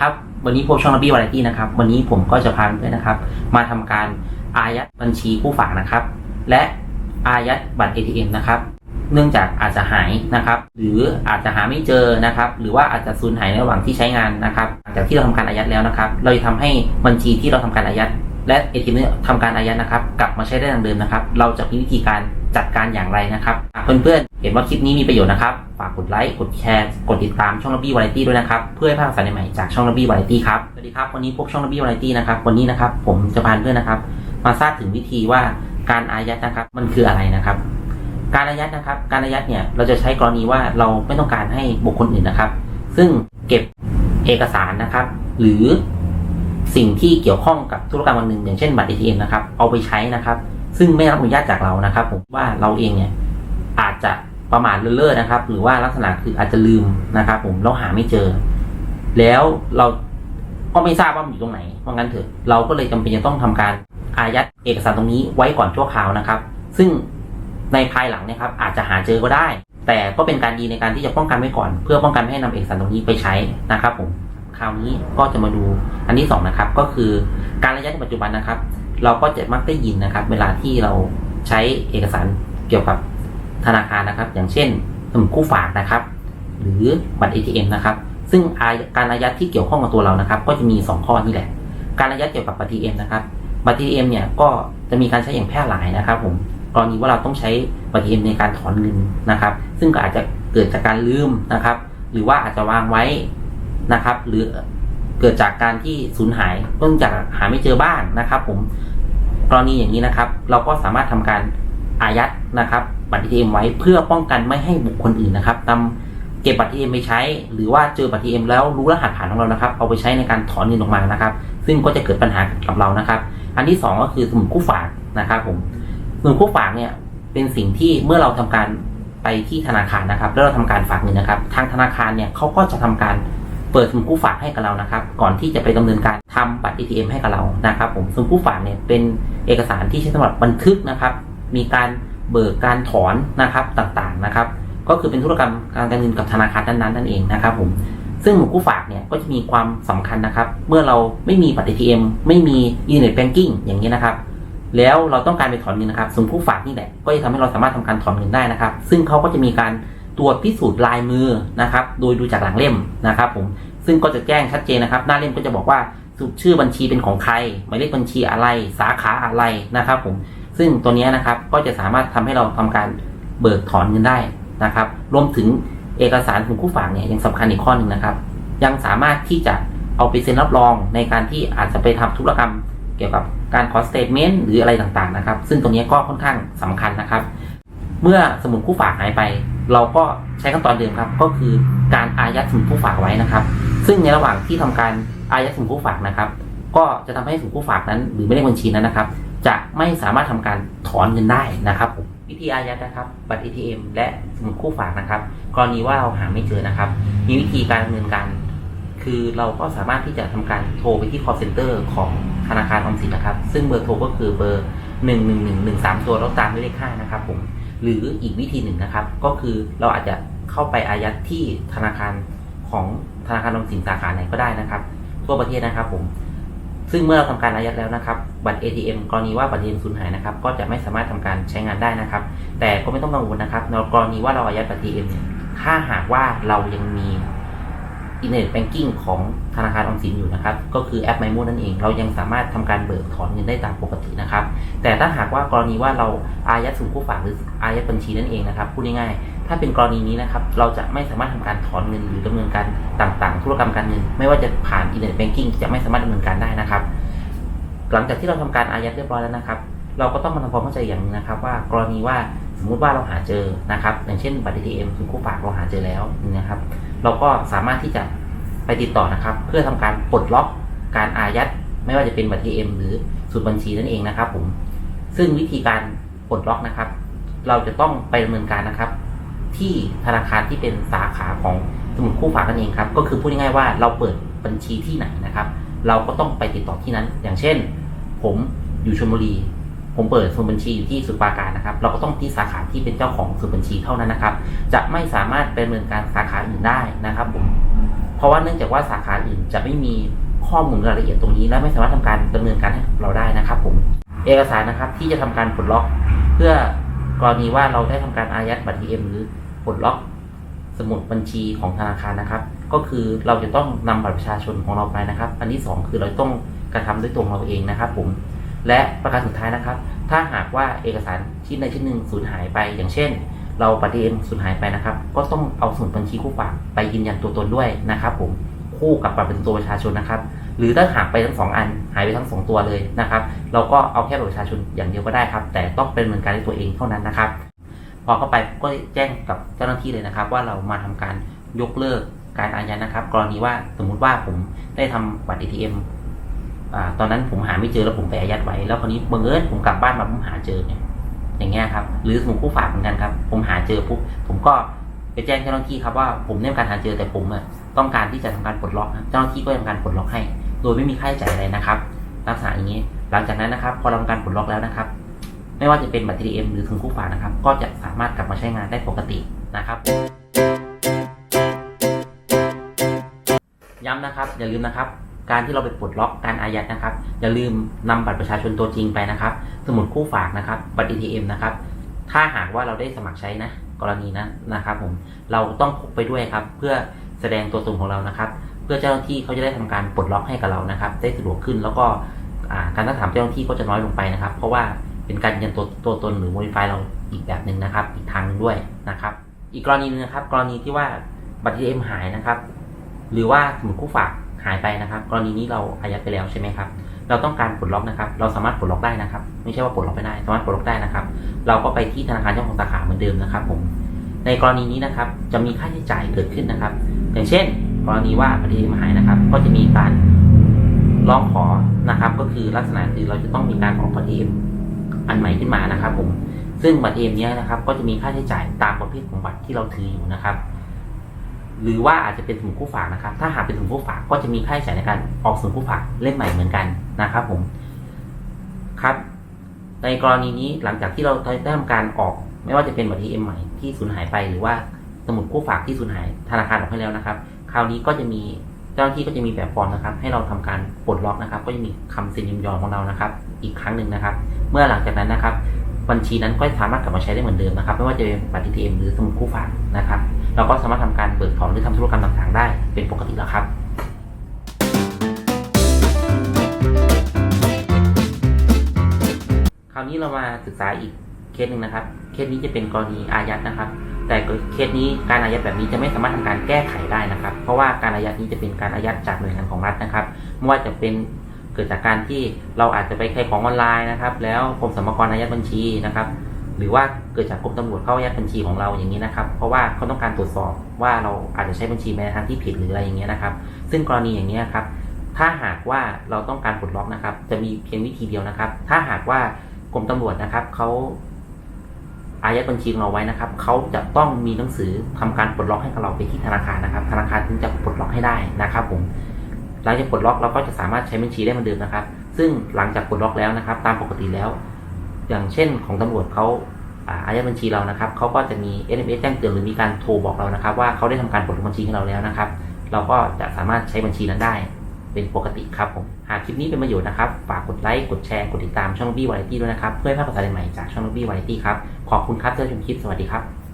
ครับ วันนี้พบช่องระบี้วาไรตี้นะครับ วันนี้ผมก็จะพาเพื่อนนะครับ มาทำการอายัดบัญชีผู้ฝากนะครับ และอายัดบัตร ATM นะครับ เนื่องจากอาจจะหายนะครับ หรืออาจจะหาไม่เจอนะครับ หรือว่าอาจจะสูญหายในระหว่างที่ใช้งานนะครับหลังจากที่เราทำการอายัดแล้วนะครับ เราจะทำให้บัญชีที่เราทำการอายัด และ ATM เนี่ยทำการอายัดนะครับ กลับมาใช้ได้ดังเดิมนะครับ เราจะมีวิธีการจัดการอย่างไรนะครับเพื่อนๆเห็นว่าคลิปนี้มีประโยชน์นะครับ ฝากกดไลค์ กดแชร์ กดติดตามช่องระบี้วาไรตี้ด้วยนะครับ เพื่อให้พลาดข่าวสารใหม่จากช่องระบี้วาไรตี้ครับ สวัสดีครับ วันนี้พบช่องระบี้วาไรตี้นะครับ วันนี้นะครับ ผมจะพาเพื่อนนะครับ มาทราบถึงวิธีว่าการอายัดนะครับ มันคืออะไรนะครับ การอายัดนะครับ การอายัดเนี่ย เราจะใช้กรณีว่าเราไม่ต้องการให้บุคคลอื่นนะครับ ซึ่งเก็บเอกสารนะครับ หรือ สิ่งที่เกี่ยวข้องกับธุรกรรมวันหนึ่งอย่างเช่นบัตร ATM นะครับเอาไปใช้นะครับ ซึ่งไม่รับอนุญาตจากเรานะครับ ผมว่าเราเองเนี่ยอาจจะประมาทเลินเล่อนะครับ หรือว่าลักษณะคืออาจจะลืมนะครับ ผมเราหาไม่เจอ แล้วเราก็ไม่ทราบว่ามันอยู่ตรงไหนว่าะงั้นเถอะเราก็เลยจำเป็นจะต้องทำการอายัดเอกสารตรงนี้ไว้ก่อนชั่วคราวนะครับ ซึ่งในภายหลังเนะครับ อาจจะหาเจอก็ได้ แต่ก็เป็นการดีในการที่จะป้องกันไว้ก่อน เพื่อป้องกันไม่ให้นำเอกสารตรงนี้ไปใช้นะครับผม คราวนี้ก็จะมาดูอันที่สองนะครับ ก็คือการอายัดในปัจจุบันนะครับ เราก็จะมักได้ยินนะครับ เวลาที่เราใช้เอกสารเกี่ยวกับธนาคารนะครับ อย่างเช่นสมุดคู่ฝากนะครับ หรือบัตร ATM นะครับ ซึ่งาการอายัดที่เกี่ยวข้องกับตัวเรานะครับ ก็จะมี 2 ข้อนี่แหละ การอายัดเกี่ยวกับบัตร ATM นะครับบัตร ATM เนี่ยก็จะมีการใช้อย่างแพร่หลายนะครับ ผมกรณีว่าเราต้องใช้บัตร ATM ในการถอนเงินนะครับ ซึ่งก็อาจจะเกิดจากการลืมนะครับ หรือว่าอาจจะวางไว้ นะครับ หรือเกิดจากการที่สูญหายเนื่องจากหาไม่เจอบ้างนะครับ ผมกรณีอย่างนี้นะครับ เราก็สามารถทำการอายัดนะครับ บัตร ATM ไว้เพื่อป้องกันไม่ให้บุคคลอื่นนะครับนำเก็บบัตร ATM ไปใช้ หรือว่าเจอบัตร ATM แล้วรู้รหัสผ่านของเรานะครับ เอาไปใช้ในการถอนเงินออกมานะครับ ซึ่งก็จะเกิดปัญหากับเรานะครับ อันที่สองก็คือสมุดคู่ฝากนะครับ ผมสมุดคู่ฝากเนี่ยเป็นสิ่งที่เมื่อเราทำการไปที่ธนาคารนะครับ แล้วเราทำการฝากเงินนะครับ ทางธนาคารเนี่ยเขาก็จะทำการ เปิดสมุดคู่ฝากให้กับเรานะครับ ก่อนที่จะไปดำเนินการทำบัตร ATM ให้กับเรานะครับ ผมสมุดคู่ฝากเนี่ยเป็นเอกสารที่ใช้สำหรับบันทึกนะครับ มีการเบิกการถอนนะครับต่างๆนะครับ ก็คือเป็นธุรกรรมการเงินกับธนาคารนั้นๆนั่นเองนะครับ ผมซึ่งหมู่คู่ฝากเนี่ยก็จะมีความสำคัญนะครับ เมื่อเราไม่มีบัตร ATM ไม่มีอินเทอร์เน็ตแบงกิ้งอย่างนี้นะครับแล้วเราต้องการไปถอนเงินนะครับสมุดคู่ฝากนี่แหละก็จะทำให้เราสามารถทำการถอนเงินได้นะครับ ซึ่งเขาก็จะมีการ ตรวจพิสูจน์ลายมือนะครับ โดยดูจากหลังเล่มนะครับ ผมซึ่งก็จะแจ้งชัดเจนนะครับ หน้าเล่มก็จะบอกว่าสุดชื่อบัญชีเป็นของใครหมายเลขบัญชีอะไร สาขาอะไรนะครับ ผมซึ่งตัวนี้นะครับก็จะสามารถทำให้เราทำการเบิกถอนเงินได้นะครับ รวมถึงเอกสารของคู่ฝากเนี่ยยังสำคัญอีกข้อหนึ่งนะครับ ยังสามารถที่จะเอาไปเซ็นรับรองในการที่อาจจะไปทำธุรกรรม เกี่ยวกับการขอสเตทเมนต์หรืออะไรต่างๆนะครับ ซึ่งตรงนี้ก็ค่อนข้างสำคัญนะครับ เมื่อสมุดคู่ฝากหายไป เราก็ใช้ขั้นตอนเดิมครับ ก็คือการอายัดสมุดคู่ฝากไว้นะครับ ซึ่งในระหว่างที่ทำการอายัดสมุดคู่ฝากนะครับ ก็จะทำให้สมุดคู่ฝากนั้น หรือไม่ได้บัญชีนั้นนะครับ จะไม่สามารถทำการถอนเงินได้นะครับวิธีอายัดนะครับ บัตร ATM และสมุดคู่ฝากนะครับ กรณีว่าเราหาไม่เจอนะครับ มีวิธีการดำเนินการ คือเราก็สามารถที่จะทำการโทรไปที่ call center ของธนาคารออมสินนะครับ ซึ่งเบอร์โทรก็คือเบอร์ 1 1 1 1 3 ตัวแล้วตามด้วยเลข5นะครับผม หรืออีกวิธีหนึ่งนะครับ ก็คือเราอาจจะเข้าไปอายัดที่ธนาคารของธนาคารออมสินสาขาไหนก็ได้นะครับ ทั่วประเทศนะครับผมซึ่งเมื่อเราทำการอายัดแล้วนะครับ บัตร ATM กรณีว่าบัตร ATM สูญหายนะครับ ก็จะไม่สามารถทำการใช้งานได้นะครับ แต่ก็ไม่ต้องกังวลนะครับในกรณีว่าเราอายัดบัตร ATM เนี่ยถ้าหากว่าเรายังมี อินเทอร์เน็ตแบงกิ้งของธนาคารออมสินอยู่นะครับ ก็คือแอปไมโมนั่นเอง เรายังสามารถทำการเบิกถอนเงินได้ตามปกตินะครับ แต่ถ้าหากว่ากรณีว่าเราอายัดสมุดคู่ฝากหรืออายัดบัญชีนั่นเองนะครับพูดง่ายๆถ้าเป็นกรณีนี้นะครับ เราจะไม่สามารถทำการถอนเงินหรือดำเนินการต่างๆ ธุรกรรมการเงิน ไม่ว่าจะผ่านอินเทอร์เน็ตแบงกิ้งจะไม่สามารถดำเนินการได้นะครับ หลังจากที่เราทำการอายัดเรียบร้อยแล้วนะครับ เราก็ต้องมาทำความเข้าใจอย่างหนึงนะครับ ว่ากรณีว่าสมมุติว่าเราหาเจอนะครับ อย่างเช่นบัตร ATM สมุดคู่ฝากเราหาเจอแล้วนะครับ เราก็สามารถที่จะไปติดต่อนะครับ เพื่อทำการปลดล็อกการอายัด ไม่ว่าจะเป็นบัตร ATM หรือสูตรบัญชีนั่นเองนะครับผมซึ่งวิธีการปลดล็อกนะครับ เราจะต้องไปดำเนินการนะครับ ที่ธนาคารที่เป็นสาขาของสมุดคู่ฝากนั่นเองครับก็คือพูดง่ายๆว่าเราเปิดบัญชีที่ไหนนะครับ เราก็ต้องไปติดต่อที่นั้น อย่างเช่น ผมอยู่ชลบุรี ผมเปิดสมุดบัญชีอยู่ที่สุปราการนะครับ เราก็ต้องที่สาขาที่เป็นเจ้าของสมุดบัญชีเท่านั้นนะครับ จะไม่สามารถไปดำเนินการสาขาอื่นได้นะครับผมเพราะว่าเนื่องจากว่าสาขาอื่นจะไม่มีข้อมูลรายละเอียดตรงนี้ และไม่สามารถทำการดำเนินการให้เราได้นะครับผมเอกสารนะครับที่จะทำการปลดล็อก เพื่อกรณีว่าเราได้ทำการอายัดบัตร ATM หรือปลดล็อกสมุดบัญชีของธนาคารนะครับ ก็คือเราจะต้องนำบัตรประชาชนของเราไปนะครับ อันที่สองคือเราต้องกระทำด้วยตัวเราเองนะครับผม และประการสุดท้ายนะครับ ถ้าหากว่าเอกสารชิ้นใดชิ้นหนึ่งสูญหายไป อย่างเช่น เราบัตร ATM สูญหายไปนะครับ ก็ต้องเอาสมุดบัญชีคู่ฝากไปยืนยันตัวตนด้วยนะครับ ผมคู่กับบัตรประจำตัวประชาชนนะครับ หรือถ้าหากไปทั้งสองอันหายไปทั้งสองตัวเลยนะครับ เราก็เอาแค่บัตรประชาชนอย่างเดียวก็ได้ครับ แต่ต้องเป็นเหมือนกันด้วยตัวเองเท่านั้นนะครับ พอเข้าไปก็แจ้งกับเจ้าหน้าที่เลยนะครับ ว่าเรามาทำการยกเลิกการอายัดนะครับ กรณีว่าสมมุติว่าผมได้ทำบัตร ATM อ่า ตอนนั้นผมหาไม่เจอแล้วผมไปอายัดไว้ แล้วคราวนี้บังเอิญผมกลับบ้านมาผมหาเจอเนี่ยอย่างเงี้ยครับ หรือสมุดคู่ฝากเหมือนกันครับ ผมหาเจอปุ๊บผมก็ไปแจ้งเจ้าหน้าที่ครับว่าผมได้ทำการหาเจอแต่ผมอะต้องการที่จะทำการปลดล็อกนะเจ้าหน้าที่ก็ทำการปลดล็อกให้ โดยไม่มีค่าใช้จ่ายอะไรนะครับลักษณะอย่างนี้ หลังจากนั้นนะครับ พอทำการปลดล็อกแล้วนะครับ ไม่ว่าจะเป็นบัตร ATM หรือสมุดคู่ฝากนะครับ ก็จะสามารถกลับมาใช้งานได้ปกตินะครับย้ำนะครับ อย่าลืมนะครับ การที่เราไปปลดล็อกการอายัดนะครับ อย่าลืมนำบัตรประชาชนตัวจริงไปนะครับ สมุดคู่ฝากนะครับ บัตร ATM นะครับ ถ้าหากว่าเราได้สมัครใช้นะ กรณีนะนะครับผม เราต้องพกไปด้วยครับ เพื่อแสดงตัวตนของเรานะครับ เพื่อเจ้าหน้าที่เขาจะได้ทำการปลดล็อกให้กับเรานะครับ ได้สะดวกขึ้นแล้วก็การตั้งถามเจ้าหน้าที่ก็จะน้อยลงไปนะครับ เพราะว่าเป็นการยืนยันตัวตัวตนหรือ modify เราอีกแบบหนึ่งนะครับ อีกทางนึงด้วยนะครับ อีกกรณีหนึงนะครับ กรณีที่ว่าบัตร ATM หายนะครับ หรือว่าสมุดคู่ฝาก หายไปนะครับ กรณีนี้เราอายัดไปแล้วใช่ไหมครับ เราต้องการปลดล็อกนะครับ เราสามารถปลดล็อกได้นะครับ ไม่ใช่ว่าปลดล็อกไม่ได้ สามารถปลดล็อกได้นะครับ เราก็ไปที่ธนาคารเจ้าของสาขาเหมือนเดิมนะครับ ผม ในกรณีนี้นะครับ จะมีค่าใช้จ่ายเกิดขึ้นนะครับ อย่างเช่น กรณีว่าบัตร ATM หายนะครับ ก็จะมีการร้องขอนะครับ ก็คือลักษณะคือเราจะต้องมีการออกบัตร ATM อันใหม่ขึ้นมานะครับ ผม ซึ่งบัตร ATM เนี้นะครับ ก็จะมีค่าใช้จ่ายตามประเภทของบัตรที่เราถืออยู่นะครับ หรือว่าอาจจะเป็นสมุดคู่ฝากนะครับ ถ้าหากเป็นสมุดคู่ฝากก็จะมีค่าใช้จ่ายในการออกสมุดคู่ฝากเล่มใหม่เหมือนกันนะครับ ผม ครับ ในกรณีนี้หลังจากที่เราได้ทำการออก ไม่ว่าจะเป็นบัตร ATM ใหม่ที่สูญหายไปหรือว่าสมุดคู่ฝากที่สูญหายธนาคารออกให้แล้วนะครับ คราวนี้ก็จะมีเจ้าหน้าที่ก็จะมีแบบฟอร์มนะครับ ให้เราทำการปลดล็อกนะครับ ก็จะมีคำเซ็นยินยอมของเรานะครับ อีกครั้งหนึ่งนะครับ เมื่อหลังจากนั้นนะครับ บัญชีนั้นก็สามารถกลับมาใช้ได้เหมือนเดิมนะครับ ไม่ว่าจะเป็นบัตร ATM หรือสมุดคู่ฝากนะครับ เราก็สามารถทำการเบิกถอนหรือทำธุรกรรมต่างๆ ได้เป็นปกติแล้วครับคราวนี้เรามาศึกษาอีกเคสหนึ่งนะครับ เคสนี้จะเป็นกรณีอายัดนะครับ แต่เคสนี้การอายัดแบบนี้จะไม่สามารถทำการแก้ไขได้นะครับ เพราะว่าการอายัดนี้จะเป็นการอายัดจากหน่วยงานของรัฐนะครับไม่ว่าจะเป็น เกิดจากการที่เราอาจจะไปขายของออนไลน์นะครับ แล้วกรมสรรพากรอายัดบัญชีนะครับ หรือว่าเกิดจากกรมตำรวจเข้าอายัดบัญชีของเราอย่างนี้นะครับ เพราะว่าเขาต้องการตรวจสอบว่าเราอาจจะใช้บัญชีในทางที่ผิดหรืออะไรอย่างเงี้ยนะครับ ซึ่งกรณีอย่างนี้ยครับ ถ้าหากว่าเราต้องการปลดล็อกนะครับ จะมีเพียงวิธีเดียวนะครับ ถ้าหากว่ากรมตำรวจนะครับเขาอายัดบัญชีของเราไว้นะครับ เขาจะต้องมีหนังสือทำการปลดล็อกให้กับเราไปที่ธนาคารนะครับ ธนาคารถึงจะปลดล็อกให้ได้นะครับผม หลังจากปลดล็อกเราก็จะสามารถใช้บัญชีได้เหมือนเดิมนะครับ ซึ่งหลังจากปลดล็อกแล้วนะครับ ตามปกติแล้ว อย่างเช่นของตำรวจเขาอาอายัดบัญชีเรานะครับเขาก็จะมี SMS แจ้งเตือนหรือมีการโทรบอกเรานะครับ ว่าเขาได้ทำการปลดล็อกบัญชีให้เราแล้วนะครับ เราก็จะสามารถใช้บัญชีนั้นได้ เป็นปกติครับผมหากคลิปนี้เป็นประโยชน์นะครับฝากกดไลค์กดแชร์กดติดตามช่องบี้วาไรตี้ด้วยนะครับเพื่อให้ภาพภาษาใหม่จากช่องบี้วาไรตี้ครับขอบคุณครับที่ชมคลิปสวัสดีครับ